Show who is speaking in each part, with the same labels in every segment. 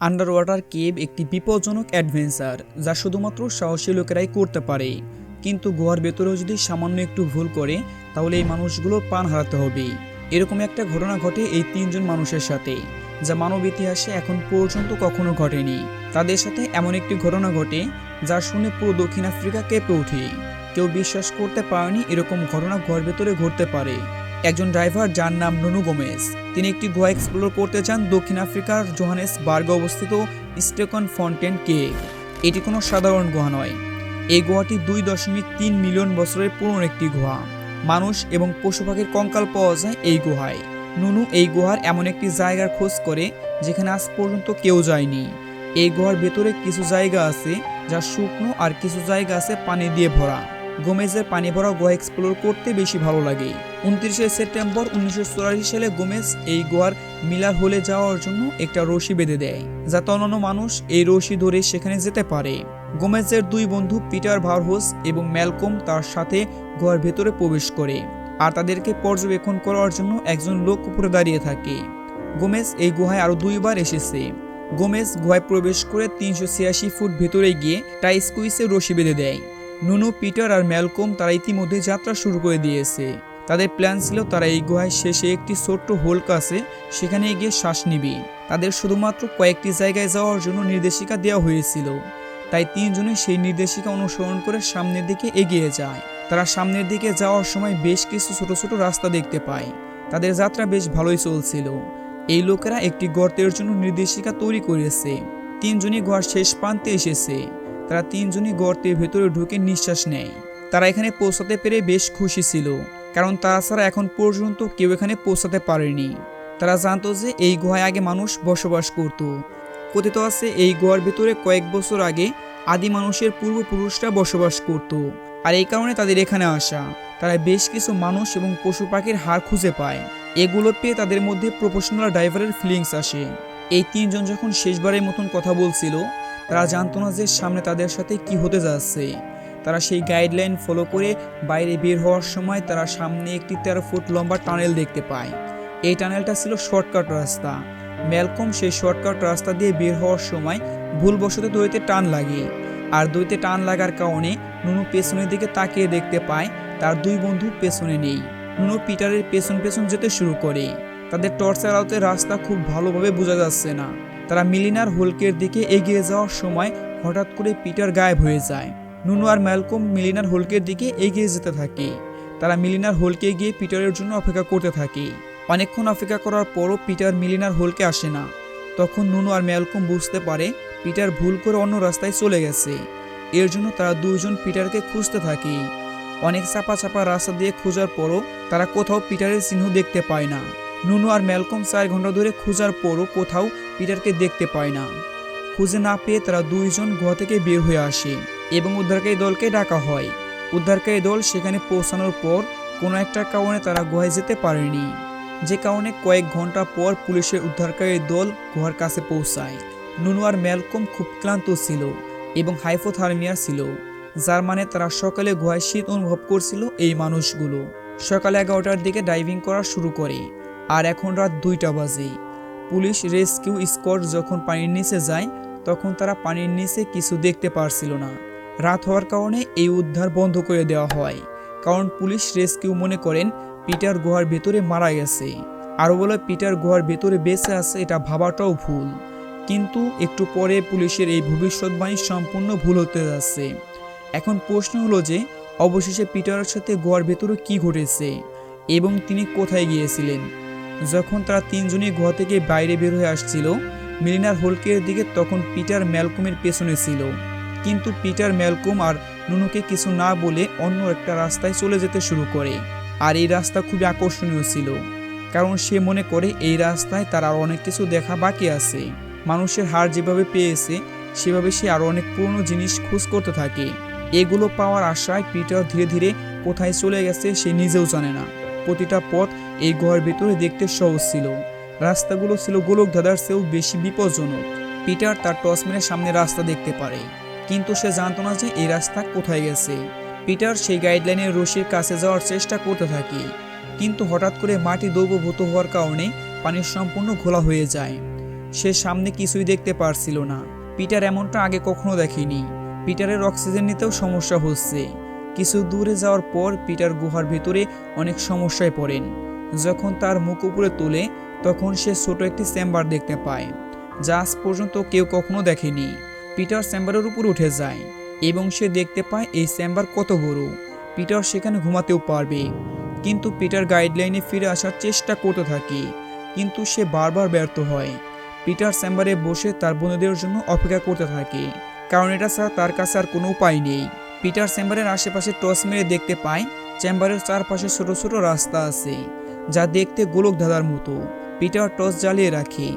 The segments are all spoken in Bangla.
Speaker 1: আন্ডার ওয়াটার কেভ একটি বিপজ্জনক অ্যাডভেঞ্চার যা শুধুমাত্র সাহসী লোকেরাই করতে পারে। কিন্তু গুহার ভেতরেও যদি সামান্য একটু ভুল করে, তাহলে এই মানুষগুলো প্রাণ হারাতে হবে। এরকম একটা ঘটনা ঘটে এই তিনজন মানুষের সাথে, যা মানব ইতিহাসে এখন পর্যন্ত কখনো ঘটেনি। তাদের সাথে এমন একটি ঘটনা ঘটে, যা শুনে পুরো দক্ষিণ আফ্রিকা কেঁপে ওঠে। কেউ বিশ্বাস করতে পারেনি এরকম ঘটনা ঘর ভেতরে ঘটতে পারে। একজন ড্রাইভার যার নাম নুনু গোমেজ। তিনি একটি গোয়া এক্সপ্লোর করতে চান দক্ষিণ আফ্রিকার জোহানেস বার্গে অবস্থিত স্টেকন ফন্টেন কেভ। এটি কোনো সাধারণ গুহা নয়। এই গুহাটি দুই দশমিক তিন মিলিয়ন বছরের পুরনো একটি গুহা। মানুষ এবং পশু পাখির কঙ্কাল পাওয়া যায় এই গুহায়। নুনু এই গুহার এমন একটি জায়গার খোঁজ করে, যেখানে আজ পর্যন্ত কেউ যায়নি। এই গুহার ভেতরে কিছু জায়গা আছে যা শুকনো আর কিছু জায়গা আছে পানি দিয়ে ভরা। গোমেজের পানি ভরা গুহা এক্সপ্লোর করতে বেশি ভালো লাগে। উনত্রিশে সেপ্টেম্বর উনিশশো সালে গোমেজ এই গোয়ার মিলার হলে যাওয়ার জন্য একটা রশি বেঁধে দেয় যাতে অন্যান্য মানুষ এই রশি ধরে সেখানে যেতে পারে। গোমেজের দুই বন্ধু পিটার ভারহোস এবং ম্যালকম তার সাথে গোয়ার ভেতরে প্রবেশ করে আর তাদেরকে পর্যবেক্ষণ করার জন্য একজন লোক উপরে দাঁড়িয়ে থাকে। গোমেজ এই গুহায় আরও দুইবার এসেছে। গোমেজ গুহায় প্রবেশ করে তিনশো ছিয়াশি ফুট ভেতরে গিয়ে টাইস্কুইসে রশি বেঁধে দেয়। নুনু, পিটার আর ম্যালকম তারা ইতিমধ্যে যাত্রা শুরু করে দিয়েছে। তাদের প্ল্যান ছিল তারা এই গুহায় শেষে একটি ছোট্ট হোল্ক আছে, সেখানে গিয়ে শ্বাস নিবে। তাদের শুধুমাত্র কয়েকটি জায়গায় যাওয়ার জন্য নির্দেশিকা দেওয়া হয়েছিল। তাই তিনজনে সেই নির্দেশিকা অনুসরণ করে সামনের দিকে এগিয়ে যায়। তারা সামনের দিকে যাওয়ার সময় বেশ কিছু ছোট ছোট রাস্তা দেখতে পায়। তাদের যাত্রা বেশ ভালোই চলছিল। এই লোকেরা একটি গর্তের জন্য নির্দেশিকা তৈরি করেছে। তিনজনই ঘর শেষ প্রান্তে এসেছে। তারা তিনজনই গর্তের ভেতরে ঢুকে নিঃশ্বাস নেয়। তারা এখানে পৌঁছাতে পেরে বেশ খুশি ছিল। কারণ তারা ছাড়া এখন পর্যন্ত কেউ এখানে পৌঁছাতে পারেনি। তারা জানতো যে এই গুহায় আগে মানুষ বসবাস করত। কথিত আছে এই গুহার ভেতরে কয়েক বছর আগে আদি মানুষের পূর্বপুরুষরা বসবাস করত আর এই কারণে তাদের এখানে আসা। তারা বেশ কিছু মানুষ এবং পশু পাখির হাড় খুঁজে পায়। এগুলো পেয়ে তাদের মধ্যে প্রফেশনাল ড্রাইভারের ফিলিংস আসে। এই তিনজন যখন শেষবারের মতন কথা বলছিল, তারা জানতো না যে সামনে তাদের সাথে কি হতে যাচ্ছে। তারা সেই গাইডলাইন ফলো করে বাইরে বের হওয়ার সময় তারা সামনে একটি তেরো ফুট লম্বা টানেল দেখতে পায়। এই টানেলটা ছিল শর্টকাট রাস্তা। ম্যালকম সেই শর্টকাট রাস্তা দিয়ে বের হওয়ার সময় ভুলবশত দইতে টান লাগে। আর দইতে টান লাগার কারণে নুনু পেছনের দিকে তাকিয়ে দেখতে পায়, তার দুই বন্ধু পেছনে নেই। নুনু পিটারের পেছন পেছন যেতে শুরু করে। তাদের টর্চের আলোতে রাস্তা খুব ভালোভাবে বোঝা যাচ্ছে না। তারা মিলিনার হোলকের দিকে এগিয়ে যাওয়ার সময় হঠাৎ করে পিটার গায়েব হয়ে যায়। নুনু আর ম্যালকম মিলিনার হোলকের দিকে এগিয়ে যেতে থাকে। তারা মিলিনার হোলকে গিয়ে পিটারের জন্য অপেক্ষা করতে থাকে। অনেকক্ষণ অপেক্ষা করার পরও পিটার মিলিনার হোলকে আসে না। তখন নুনু আর ম্যালকম বুঝতে পারে পিটার ভুল করে অন্য রাস্তায় চলে গেছে। এর জন্য তারা দুইজন পিটারকে খুঁজতে থাকে। অনেক চাপা চাপা রাস্তা দিয়ে খোঁজার পরও তারা কোথাও পিটারের চিহ্ন দেখতে পায় না। নুনু আর ম্যালকম চার ঘণ্টা ধরে খোঁজার পরও কোথাও পিটারকে দেখতে পায় না। খুঁজে না পেয়ে তারা দুইজন গুহা থেকে বের হয়ে আসে। এবং উদ্ধারকারী দলকে ডাকা হয়। উদ্ধারকারী দল সেখানে পৌঁছানোর পর কোনো একটা কারণে তারা গুহায় যেতে পারেনি, যে কারণে কয়েক ঘণ্টা পর পুলিশের উদ্ধারকারী দল গুহার কাছে পৌঁছায়। নুনু আর ম্যালকম খুব ক্লান্ত ছিল এবং হাইপোথার্মিয়া ছিল, যার মানে তারা সকালে গুহায় শীত অনুভব করছিল এই মানুষগুলো। সকালে এগারোটার দিকে ডাইভিং করা শুরু করে আর এখন রাত দুইটা বাজে। পুলিশ রেস্কিউ স্কোয়াড যখন পানির নিচে যায়, তখন তারা পানির নিচে কিছু দেখতে পারছিল না। রাত হওয়ার কারণে এই উদ্ধার বন্ধ করে দেওয়া হয়। কারণ পুলিশ রেস্কিউ মনে করেন পিটার গুহার ভেতরে মারা গেছে। আরও বলে, পিটার গুহার ভেতরে বেঁচে আছে এটা ভাবাটাও ভুল। কিন্তু একটু পরে পুলিশের এই ভবিষ্যৎবাণী সম্পূর্ণ ভুল হতে যাচ্ছে। এখন প্রশ্ন হলো যে, অবশেষে পিটারের সাথে গোয়ার ভেতরে কি ঘটেছে এবং তিনি কোথায় গিয়েছিলেন? যখন তারা তিনজনই গুহা থেকে বাইরে বের হয়ে আসছিল, মিলিনার হোলকের দিকে তখন পিটার ম্যালকমের পেছনে ছিল। কিন্তু পিটার ম্যালকম আর নুনুকে কিছু না বলে অন্য একটা রাস্তায় চলে যেতে শুরু করে। আর এই রাস্তা খুবই আকর্ষণীয় ছিল, কারণ সে মনে করে এই রাস্তায় তার আর অনেক কিছু দেখা বাকি আছে। মানুষের হার যেভাবে পেয়েছে, সেভাবে সে আরও অনেক পুরনো জিনিস খোঁজ করতে থাকে। এগুলো পাওয়ার আশায় পিটার ধীরে ধীরে কোথায় চলে গেছে সে নিজেও জানে না। প্রতিটা পথ এই গুহার ভিতরে দেখতে সহজ ছিল। রাস্তাগুলো ছিল গোলক ধাঁধার চেয়েও বেশি বিপজ্জনক। পিটার তার টস মেরে সামনে রাস্তা দেখতে পারে। কিন্তু সে জানতো না যে এই রাস্তা কোথায় গেছে। পিটার সেই গাইডলাইনের রশির কাছে যাওয়ার চেষ্টা করতে থাকে। কিন্তু হঠাৎ করে মাটি দৌবভূত হওয়ার কারণে পানি সম্পূর্ণ ঘোলা হয়ে যায়। সে সামনে কিছুই দেখতে পারছিল না। পিটার এমনটা আগে কখনো দেখেনি। পিটারের অক্সিজেন নিতেও সমস্যা হচ্ছে। কিছু দূরে যাওয়ার পর পিটার গুহার ভেতরে অনেক সমস্যায় পড়েন। যখন তার মুখ উপরে তোলে, তখন সে ছোট একটি চেম্বার দেখতে পায়, যা আজ পর্যন্ত কেউ কখনো দেখেনি। পিটার চেম্বারের উপর উঠে যায় এবং সে দেখতে পায় এই চেম্বার কত বড়। পিটার সেখানে ঘুমাতেও পারবে। কিন্তু পিটার গাইডলাইনে ফিরে আসার চেষ্টা করতে থাকে। কিন্তু সে বারবার ব্যর্থ হয়। পিটার চেম্বারে বসে তার বন্ধুদের জন্য অপেক্ষা করতে থাকে। কারণ এটা ছাড়া তার কাছে আর কোনো উপায় নেই। পিটার চেম্বারের আশেপাশে টস মেরে দেখতে পায় চেম্বারের চারপাশে ছোট ছোট রাস্তা আছে, যা দেখতে গোলক ধাঁধার মতো। পিটার টর্চ জ্বালিয়ে রাখে,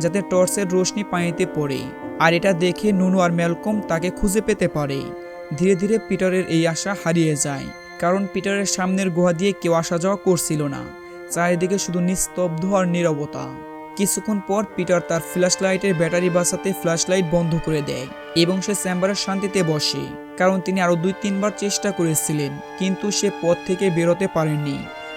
Speaker 1: যাতে টর্চের রোশনি পানিতে পড়ে। আর এটা দেখে নুনু আর ম্যালকম তাকে খুঁজে পেতে পারে। ধীরে ধীরে পিটারের এই আশা হারিয়ে যায়, কারণ পিটারের সামনের গুহা দিয়ে কেউ আসা যাওয়া করছিল না। চারিদিকে শুধু নিস্তব্ধ আর নীরবতা। কিছুক্ষণ পর পিটার তার ফ্ল্যাশ লাইটের ব্যাটারি বাঁচাতে ফ্ল্যাশ লাইট বন্ধ করে দেয় এবং সে চেম্বারের শান্তিতে বসে, কারণ তিনি আরও দুই তিনবার চেষ্টা করেছিলেন, কিন্তু সে পথ থেকে বেরোতে পারেননি।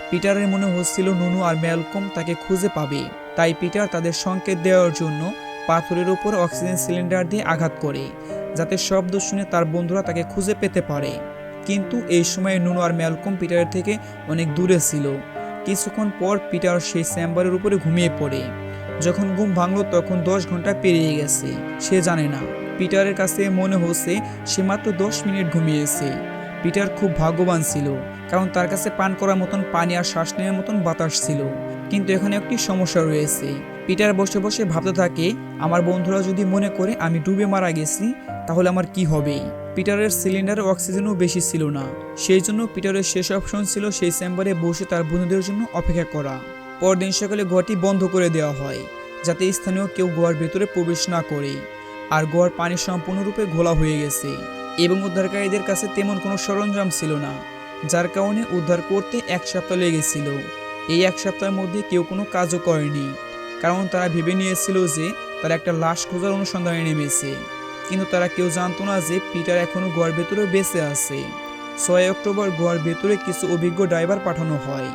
Speaker 1: পিটারের মনে হচ্ছিল নুনু আর ম্যালকম তাকে খুঁজে পাবে, তাই পিটার তাদের সংকেত দেওয়ার জন্য পাথরের উপর অক্সিজেন সিলিন্ডার দিয়ে আঘাত করে, যাতে শব্দ শুনে তার বন্ধুরা তাকে খুঁজে পেতে পারে। কিন্তু এই সময় নুনু আর ম্যালকম পিটারের থেকে অনেক দূরে ছিল। কিছুক্ষণ পর পিটার সেই চেম্বারের উপরে ঘুমিয়ে পড়ে। যখন ঘুম ভাঙলো তখন দশ ঘণ্টা পেরিয়ে গেছে, সে জানে না। পিটারের কাছে মনে হচ্ছে সে মাত্র দশ মিনিট ঘুমিয়েছে। পিটার খুব ভাগ্যবান ছিল, কারণ তার কাছে পান করার মতন পানি আর শ্বাস নেওয়ার মতন বাতাস ছিল। কিন্তু এখানে একটি সমস্যা রয়েছে। পিটার বসে বসে ভাবতে থাকে, আমার বন্ধুরা যদি মনে করে আমি ডুবে মারা গেছি, তাহলে আমার কি হবে? পিটারের সিলিন্ডারে অক্সিজেনও বেশি ছিল না। সেই জন্য পিটারের শেষ অপশন ছিল সেই চেম্বারে বসে তার বন্ধুদের জন্য অপেক্ষা করা। পরদিন সকালে গোয়াটি বন্ধ করে দেওয়া হয়, যাতে স্থানীয় কেউ গোয়ার ভেতরে প্রবেশ না করে। আর গোয়ার পানি সম্পূর্ণরূপে ঘোলা হয়ে গেছে এবং উদ্ধারকারীদের কাছে তেমন কোনো সরঞ্জাম ছিল না, যার কারণে উদ্ধার করতে এক সপ্তাহ লেগেছিল। এই এক সপ্তাহের মধ্যে কেউ কোনো কাজও করেনি। কারণ তারা ভেবে নিয়েছিল যে তারা একটা লাশ খোঁজার অনুসন্ধানে নেমেছে। কিন্তু তারা কেউ জানতো না যে পিটার এখনও গোয়ার ভেতরে বেঁচে আছে। ছয় অক্টোবর গোয়ার ভেতরে কিছু অভিজ্ঞ ড্রাইভার পাঠানো হয়।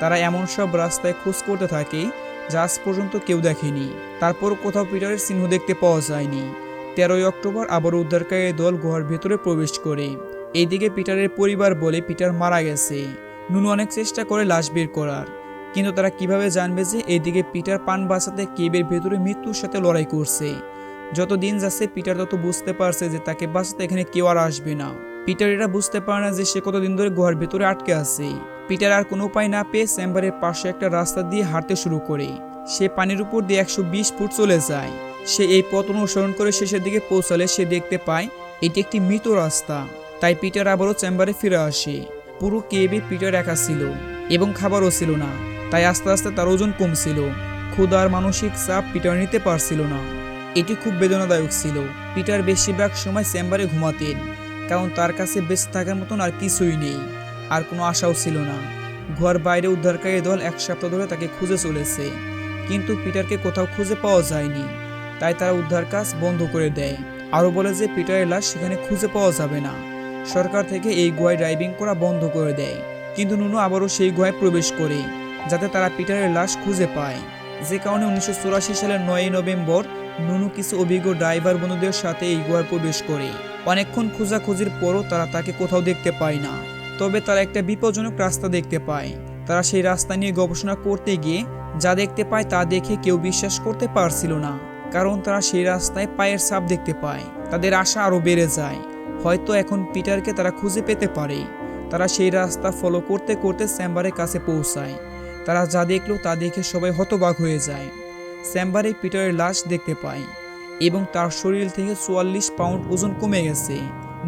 Speaker 1: তারা এমন সব রাস্তায় খোঁজ করতে থাকে, যা আজ পর্যন্ত কেউ দেখেনি। তারপর কোথাও পিটারের চিহ্ন দেখতে পাওয়া যায়নি। তেরোই অক্টোবর আবার উদ্ধারকারী দল গুহার ভেতরে প্রবেশ করে। এইদিকে পিটারের পরিবার বলে পিটার মারা গেছে। নুনু অনেক চেষ্টা করে লাশ বের করার। কিন্তু তারা কীভাবে জানবে যে এইদিকে পিটার পান বাঁচাতে কেবের ভেতরে মৃত্যুর সাথে লড়াই করছে? যত দিন যাচ্ছে, পিটার তত বুঝতে পারছে যে তাকে বাঁচাতে এখানে কেউ আর আসবে না। পিটার এটা বুঝতে পারে না যে সে কতদিন ধরে গুহার ভেতরে আটকে আছে। পিটার আর কোনো উপায় না পেয়ে চেম্বারের পাশে একটা রাস্তা দিয়ে হাঁটতে শুরু করে। সে পানির উপর দিয়ে একশো বিশ ফুট চলে যায়। সে এই পথ অনুসরণ করে শেষের দিকে পৌঁছালে সে দেখতে পায়, এটি একটি মৃত রাস্তা। তাই পিটার আবারও চেম্বারে ফিরে আসে। পুরো কেবে পিটার একা ছিল এবং খাবারও ছিল না। তাই আস্তে আস্তে তার ওজন কমছিল। ক্ষুধার মানসিক চাপ পিটার নিতে পারছিল না। এটি খুব বেদনাদায়ক ছিল। পিটার বেশিরভাগ সময় চেম্বারে ঘুমাতেন, কারণ তার কাছে বেঁচে থাকার মতন আর কিছুই নেই। আর কোনো আশাও ছিল না। ঘর বাইরে উদ্ধারকারী দল এক সপ্তাহ ধরে তাকে খুঁজে চলেছে, কিন্তু পিটারকে কোথাও খুঁজে পাওয়া যায়নি। তাই তারা উদ্ধার কাজ বন্ধ করে দেয়। আরও বলে যে পিটারের লাশ সেখানে খুঁজে পাওয়া যাবে না। সরকার থেকে এই গুহায় ড্রাইভিং করা বন্ধ করে দেয়। কিন্তু নুনু আবারও সেই গুহায় প্রবেশ করে। যাতে তারা পিটারের লাশ খুঁজে পায়। যে কারণে উনিশশো চুরাশি সালের নয়ই নভেম্বর নুনু কিছু অভিজ্ঞ ড্রাইভার বন্ধুদের সাথে এই গুহায় প্রবেশ করে। অনেকক্ষণ খোঁজাখুঁজির পরও তারা তাকে কোথাও দেখতে পায় না। তবে তারা একটা বিপজ্জনক রাস্তা দেখতে পায়। তারা সেই রাস্তা নিয়ে গবেষণা করতে গিয়ে যা দেখতে পায় তা দেখে কেউ বিশ্বাস করতে পারছিল না। কারণ তারা সেই রাস্তায় পায়ের ছাপ দেখতে পায়। তাদের আশা আরও বেড়ে যায়। হয়তো এখন পিটারকে তারা খুঁজে পেতে পারে। তারা সেই রাস্তা ফলো করতে করতে চেম্বারের কাছে পৌঁছায়। তারা যা দেখল তা দেখে সবাই হতবাক হয়ে যায়। চেম্বারে পিটারের লাশ দেখতে পায় এবং তার শরীর থেকে চুয়াল্লিশ পাউন্ড ওজন কমে গেছে।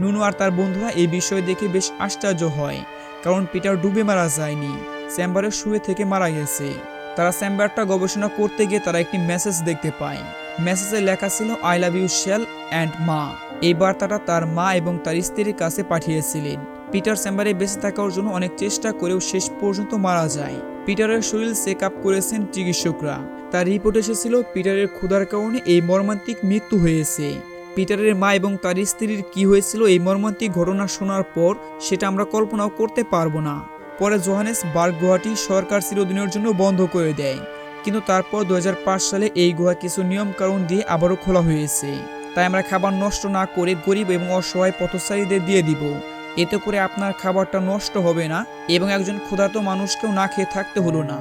Speaker 1: নুনু আর তার বন্ধুরা এই বিষয় দেখে বেশ আশ্চর্য হয়, কারণ পিটার ডুবে মারা যায়নি চেম্বারে শুয়ে থেকে মারা গেছে। তারা চেম্বারটা গবেষণা করতে গিয়ে তারা একটি মেসেজ দেখতে পায়। মেসেজে লেখা ছিল, আই লাভ ইউ, শেল অ্যান্ড মা। এই বার্তাটা তার মা এবং তার স্ত্রীর কাছে পাঠিয়েছিলেন। পিটার চেম্বারে বেঁচে থাকার জন্য অনেক চেষ্টা করেও শেষ পর্যন্ত মারা যায়। পিটারের শরীর চেক আপ করেছেন চিকিৎসকরা। তার রিপোর্ট এসেছিল পিটারের ক্ষুধার কারণে এই মর্মান্তিক মৃত্যু হয়েছে। পিটারের মা এবং তার স্ত্রীর কি হয়েছিল এই মর্মান্তিক ঘটনা শোনার পর সেটা আমরা কল্পনাও করতে পারব না। পরে জোহানেস বার্গ গুহাটি সরকার চিরদিনের জন্য বন্ধ করে দেয়। কিন্তু তারপর দু হাজার পাঁচ সালে এই গুহা কিছু নিয়ম কারণ দিয়ে আবারও খোলা হয়েছে। তাই আমরা খাবার নষ্ট না করে গরিব এবং অসহায় পথচারীদের দিয়ে দিব। এতে করে আপনার খাবারটা নষ্ট হবে না এবং একজন ক্ষুধার্ত মানুষকেও না খেয়ে থাকতে হলো না।